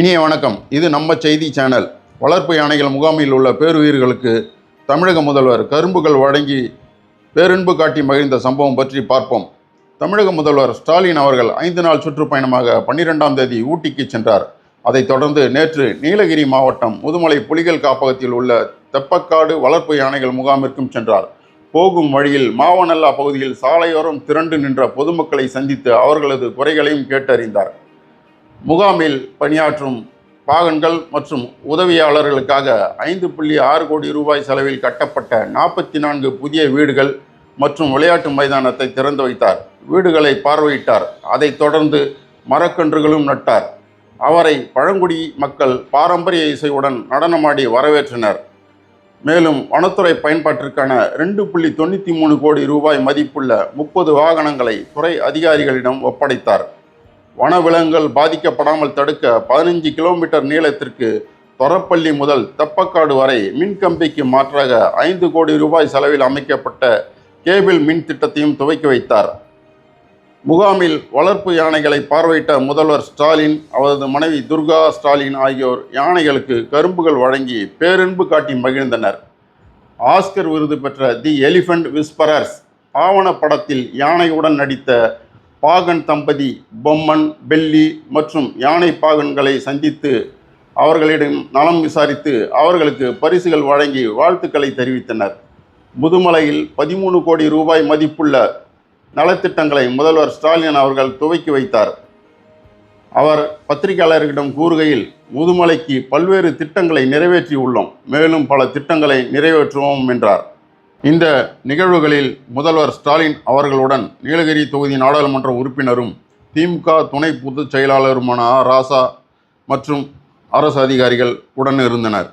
இனிய வணக்கம். இது நம்ம செய்தி சேனல். வளர்ப்பு யானைகள் முகாமில் உள்ள பேருயிர்களுக்கு தமிழக முதல்வர் கரும்புகள் வழங்கி பேரன்பு காட்டி மகிழ்ந்த சம்பவம் பற்றி பார்ப்போம். தமிழக முதல்வர் ஸ்டாலின் அவர்கள் ஐந்து நாள் சுற்றுப்பயணமாக பன்னிரெண்டாம் தேதி ஊட்டிக்கு சென்றார். அதைத் தொடர்ந்து நேற்று நீலகிரி மாவட்டம் முதுமலை புலிகள் காப்பகத்தில் உள்ள தெப்பக்காடு வளர்ப்பு யானைகள் முகாமிற்கும் சென்றார். போகும் வழியில் மாவனல்லா பகுதியில் சாலையோரம் திரண்டு நின்ற பொதுமக்களை சந்தித்து அவர்களது குறைகளையும் கேட்டறிந்தார். முகாமில் பணியாற்றும் பாகன்கள் மற்றும் உதவியாளர்களுக்காக ஐந்து புள்ளி ஆறு கோடி ரூபாய் செலவில் கட்டப்பட்ட நாற்பத்தி நான்கு புதிய வீடுகள் மற்றும் விளையாட்டு மைதானத்தை திறந்து வைத்தார். வீடுகளை பார்வையிட்டார். அதைத் தொடர்ந்து மரக்கன்றுகளும் நட்டார். அவரை பழங்குடி மக்கள் பாரம்பரிய இசையுடன் நடனமாடி வரவேற்றனர். மேலும் வனத்துறை பயன்பாட்டிற்கான ரெண்டு புள்ளி தொண்ணூற்றி மூணு கோடி ரூபாய் மதிப்புள்ள முப்பது வாகனங்களை துறை அதிகாரிகளிடம் ஒப்படைத்தார். வனவிலங்குகள் பாதிக்கப்படாமல் தடுக்க பதினஞ்சு கிலோமீட்டர் நீளத்திற்கு தொரப்பள்ளி முதல் தெப்பக்காடு வரை மின்கம்பிக்கு மாற்றாக ஐந்து கோடி ரூபாய் செலவில் அமைக்கப்பட்ட கேபிள் மின் திட்டத்தையும் துவக்கி வைத்தார். முகாமில் வளர்ப்பு யானைகளை பார்வையிட்ட முதல்வர் ஸ்டாலின் அவரது மனைவி துர்கா ஸ்டாலின் ஆகியோர் யானைகளுக்கு கரும்புகள் வழங்கி பேரன்பு காட்டி மகிழ்ந்தனர். ஆஸ்கர் விருது பெற்ற தி எலிஃபண்ட் விஸ்பரர்ஸ் ஆவணப்படத்தில் யானையுடன் நடித்த பாகன் தம்பதி பொம்மன் பெல்லி மற்றும் யானை பாகன்களை சந்தித்து அவர்களிடம் நலம் விசாரித்து அவர்களுக்கு பரிசுகள் வழங்கி வாழ்த்துக்களை தெரிவித்தனர். முதுமலையில் பதிமூணு கோடி ரூபாய் மதிப்புள்ள நலத்திட்டங்களை முதல்வர் ஸ்டாலின் அவர்கள் துவக்கி வைத்தார். அவர் பத்திரிகையாளர்களிடம் கூறுகையில் முதுமலைக்கு பல்வேறு திட்டங்களை நிறைவேற்றியுள்ளோம். மேலும் பல திட்டங்களை நிறைவேற்றுவோம் என்றார். இந்த நிகழ்வுகளில் முதல்வர் ஸ்டாலின் அவர்களுடன் நீலகிரி தொகுதி நாடாளுமன்ற உறுப்பினரும் திமுக துணை பொதுச் செயலாளருமான ஆ. ராசா மற்றும் அரசு அதிகாரிகள் உடன் இருந்தனர்.